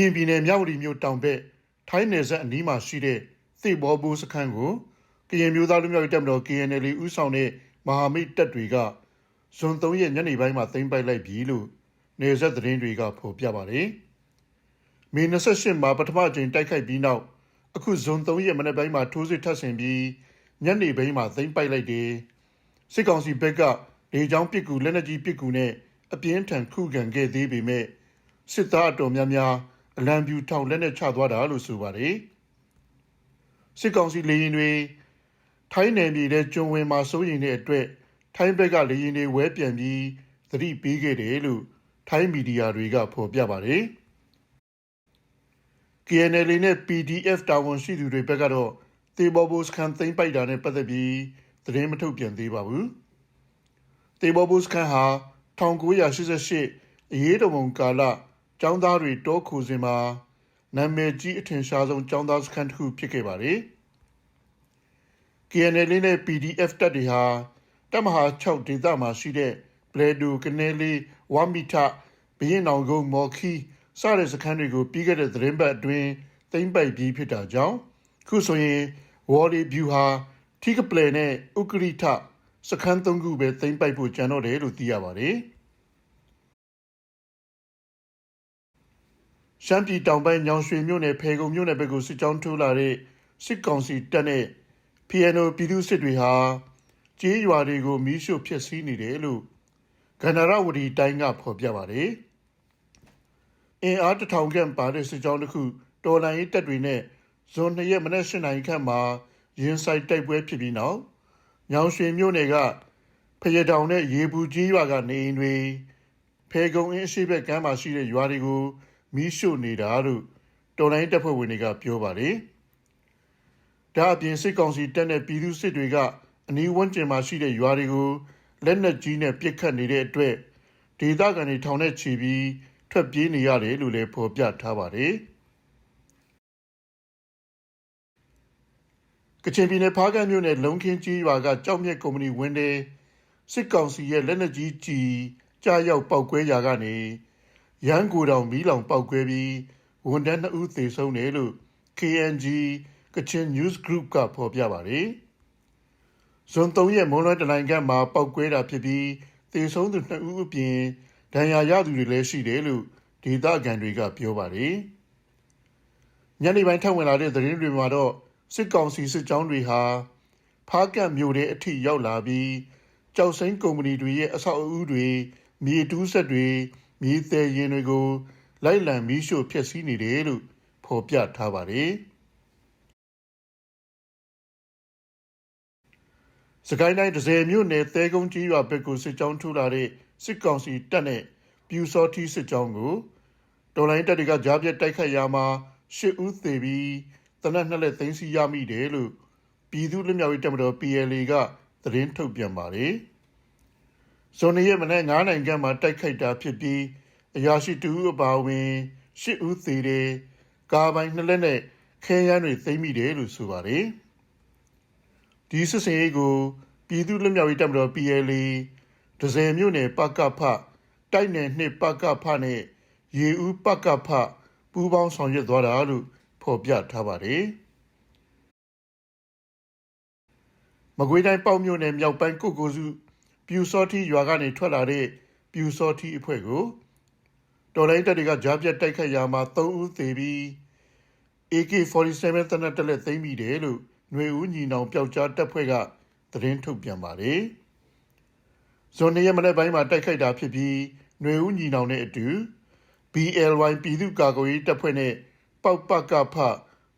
ရင်ပြည်နယ်မြဝတီမြို့တောင်ဘက်ထိုင်းနယ်စပ်အနီးမှာရှိတဲ့သေဘောဘူစခန်းကိုကရင်မျိုးသားလူမျိုးရေးတပ်မတော် KNL ဥဆောင်တဲ့မဟာမိတ်တပ်တွေကဇွန်3ရက်ညနေပိုင်းမှာသိမ်းပိုက်လိုက်ပြီလို့နယ်စပ်သတင်းတွေကဖော်ပြပါတယ်။မေ28မှာပထမအကြိမ်တိုက်ခိုက်ပြီးနောက်အခုဇွန်3ရက်မနေ့ပိုင်းမှာထိုးစစ်ထပ်ဆင်ပြီးညနေပိုင်းမှာသိမ်းပိုက်လိုက်တယ်။စစ်ကောင်စီဘက်ကလေကြောင်းပစ်ကူလက်နက်ကြီးပစ်ကူနဲ့အပြင်းထန်ခုခံခဲ့သေးပေမဲ့စစ်သားအတော်များများ အလံပြူထောင်လက်နဲ့ချသွားတာလို့ဆိုပါတယ်စစ်ကောင်စီလေရင်တွေထိုင်းနယ်မြေထဲကျွန်းဝင်မှာစိုးရိမ်တဲ့အတွက်ထိုင်းဘက်ကလေရင်တွေဝဲပြန်ပြီးသတိပေးခဲ့တယ်လို့ထိုင်းမီဒီယာတွေကဖော်ပြပါတယ် KNL နဲ့ PDF တာဝန်ရှိသူတွေဘက်ကတော့တေဘောဘိုစခန်သိမ့်ပိုက်တာနဲ့ပတ်သက်ပြီးသတင်းမထုတ်ပြန်သေးပါဘူးတေဘောဘိုစခန်ဟာ1988အရေးတော်ပုံကာလ ចောင်းသားတွေတောခိုစဉ်မှာနာမည်ကြီးအထင်ရှားဆုံးចောင်းသားစခန်းတစ်ခုဖြစ်ခဲ့ပါတယ်။ KNL နဲ့ PDF တပ်တွေဟာတပ်မဟာ6ဒေသမှာရှိတဲ့ပလေဒူကနေလီဝမ်မီတာဘရင်အောင်ကုန်းမော်ခီစတဲ့စခန်းတွေကိုပြီးခဲ့တဲ့သတင်းပတ်အတွင်းသိမ်းပိုက်ပြီးဖြစ်တာကြောင့်ခုဆိုရင်ဝေါ်လီဗျူဟာထီကပလေနဲ့ဥကရိထစခန်းသုံးခုပဲသိမ်းပိုက်ဖို့ကြံတော့တယ်လို့သိရပါတယ်။ ရှမ်းပြည်တောင်ပိုင်းညောင်ရွှေမြို့နယ်ဖေကုံမြို့နယ်ဘက်ကိုစစ်ကြောင်းထိုးလာတဲ့စစ်ကောင်စီတပ်နဲ့ PNO ပြည်သူစစ်တွေဟာကျေးရွာတွေကိုမီးရှို့ဖျက်ဆီးနေတယ်လို့ကန္နရဝတီတိုင်းကဖော်ပြပါတယ်။အင်အားတထောင်ခန့်ပါတဲ့စစ်ကြောင်းတစ်ခုတော်လိုင်းရေးတပ်တွေနဲ့ဇွန်2ရက်မနက်8နာရီခန့်မှာရင်ဆိုင်တိုက်ပွဲဖြစ်ပြီးနောက်ညောင်ရွှေမြို့နယ်ကဖရတောင်နဲ့ရေဘူးကြီးရွာကနေအိမ်တွေဖေကုံအင်းအရှိဘက်ကမ်းမှာရှိတဲ့ရွာတွေကို မီးရှို့နေတာလို့တော်လိုင်းတပ်ဖွဲ့ဝင်တွေကပြောပါတယ်။ဒါအပြင်စစ်ကောင်စီတပ်နဲ့ပြည်သူစစ်တွေကအနီးဝန်းကျင်မှာရှိတဲ့ရွာတွေကိုလက်နက်ကြီးနဲ့ပစ်ခတ်နေတဲ့အတွက်ဒေသခံတွေထောင်နဲ့ချီပြီးထွက်ပြေးနေရတယ်လို့လည်းဖော်ပြထားပါတယ်။ကချင်ပြည်နယ်ဖားကန့်မြို့နယ်လုံခင်းကြီးရွာကကြောက်မြက်ကုမ္ပဏီဝင်းတဲ့စစ်ကောင်စီရဲ့လက်နက်ကြီးကြီးကြားရောက်ပောက်ကွဲရာကနေ ရန်ကိုတောင်မီးလောင်ပောက်ကွဲပြီးဝန်ထမ်း2ဦးသေဆုံးတယ်လို့ KNG ကချင် News Group ကဖော်ပြပါတယ်။ဇွန်3ရက်မွန်လွဲတလိုင်ကမှာပောက်ကွဲတာဖြစ်ပြီးသေဆုံးသူ2ဦးအပြင်ဒဏ်ရာရသူတွေလည်းရှိတယ်လို့ဒေသခံတွေကပြောပါတယ်။ညနေပိုင်းထပ်ဝင်လာတဲ့သတင်းတွေမှာတော့စစ်ကောင်စီစစ်ကြောင်းတွေဟာဖားကန့်မြို့ထဲအထိရောက်လာပြီးကြောက်စိမ်းကုမ္ပဏီတွေရဲ့အဆောက်အဦတွေမြေတူးဆက်တွေ မြေသည်ရင်တွေကိုလိုက်လံမီးရှို့ဖျက်ဆီးနေတယ်လို့ဖော်ပြထားပါတယ်။စကိုင်းတိုင်းဒဇယ်မြို့နယ်သဲကုန်းကြီးရွာဘက်ကိုစစ်ကြောင်းထိုးလာတဲ့စစ်ကောင်စီတပ်နဲ့ပြူစောထီးစစ်ကြောင်းကိုတော်လိုင်းတပ်တွေကကြားပြတ်တိုက်ခတ်ရာမှာရှစ်ဦးသေပြီးတနက်နှစ်လက်သိမ်းဆီးရမိတယ်လို့ပြည်သူ့လူမျိုးရေးတပ်မတော် PLA ကသတင်းထုတ်ပြန်ပါတယ်။ ဇွန်ရက်မနေ့9နိုင်ခန့်မှာတိုက်ခိုက်တာဖြစ်ပြီးအရာရှိတူအပါအဝင်ရှစ်ဦးသေတယ်ကားပိုင်းနှစ်လက်နဲ့ခဲယမ်းတွေသိမ်းမိတယ်လို့ဆိုပါတယ်။ဒီစစ်စင်ရေးကိုပြည်သူ့လူမျိုးရေးတပ်မတော် PLA ဒဇယ်မြို့နယ်ပကဖတိုက်နယ်နှစ်ပကဖနဲ့ရေဦးပကဖပူးပေါင်းဆောင်ရွက်သွားတာလို့ဖော်ပြထားပါတယ်။မကွေးတိုင်းပေါ့မြို့နယ်မြောက်ပိုင်းကုတ်ကိုစု ပြူစောထီရွာကနေထွက်လာတဲ့ပြူစောထီအဖွဲ့ကိုတော်လိုင်းတပ်တွေကကြားပြတ်တိုက်ခတ်ရာမှာ3ဦးသေပြီး AK47 တနက်တက်လက်သိမ်းမိတယ်လို့ຫນွေဦးညီနောင်ပျောက်ကြားတပ်ဖွဲ့ကသတင်းထုတ်ပြန်ပါတယ်။ဇွန်နေ့ရက်မနေ့ပိုင်းမှာတိုက်ခိုက်တာဖြစ်ပြီးຫນွေဦးညီနောင်နဲ့အတူ BLY ပြည်သူ့ကာကွယ်ရေးတပ်ဖွဲ့နဲ့ပေါက်ပကဖ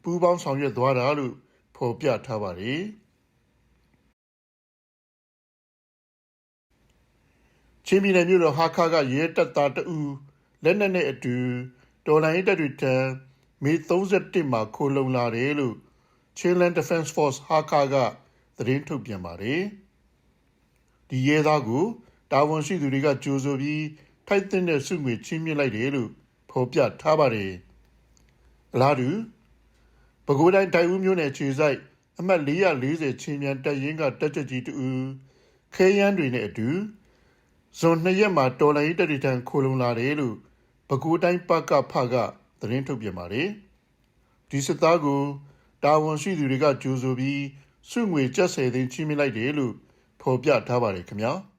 ပူးပေါင်းဆောင်ရွက်သွားတာလို့ဖော်ပြထားပါတယ် ချင်းပြည်နယ်မြို့တော်ဟာခါကရဲတပ်သားတဦးလက်နက်နဲ့အတူတော်လိုင်းတပ်တွေထံမေ31မှာခိုလုံလာတယ်လို့ Chilean Defense Force ဟာခါကသတင်းထုတ်ပြန်ပါတယ်ဒီရဲသားကိုတာဝန်ရှိသူတွေကကြိုးဆိုပြီးထိုက်တဲ့စုငွေချင်းမြင့်လိုက်တယ်လို့ဖော်ပြထားပါတယ်အလားတူပဲခူးတိုင်းတိုင်ဦးမြို့နယ်ခြေဆိုင်အမှတ်440ချင်းမြန်တပ်ရင်းကတက်ကြကြီးတူခဲယမ်းတွေနဲ့အတူ ဇွန်2ရက်မှာတော်လိုင်းတပ်တွေထံခိုလုံလာတယ်လို့ပဲခူးတိုင်းပကဖကသသတင်းထုတ်ပြန်ပါတယ်ဒီစစ်သားကိုတာဝန်ရှိသူတွေကကြိုးဆိုပြီးစုငွေကျပ်ဆယ်သိန်းချိမြင့်လိုက်တယ်လို့ဖော်ပြထားပါတယ်ခင်ဗျာ။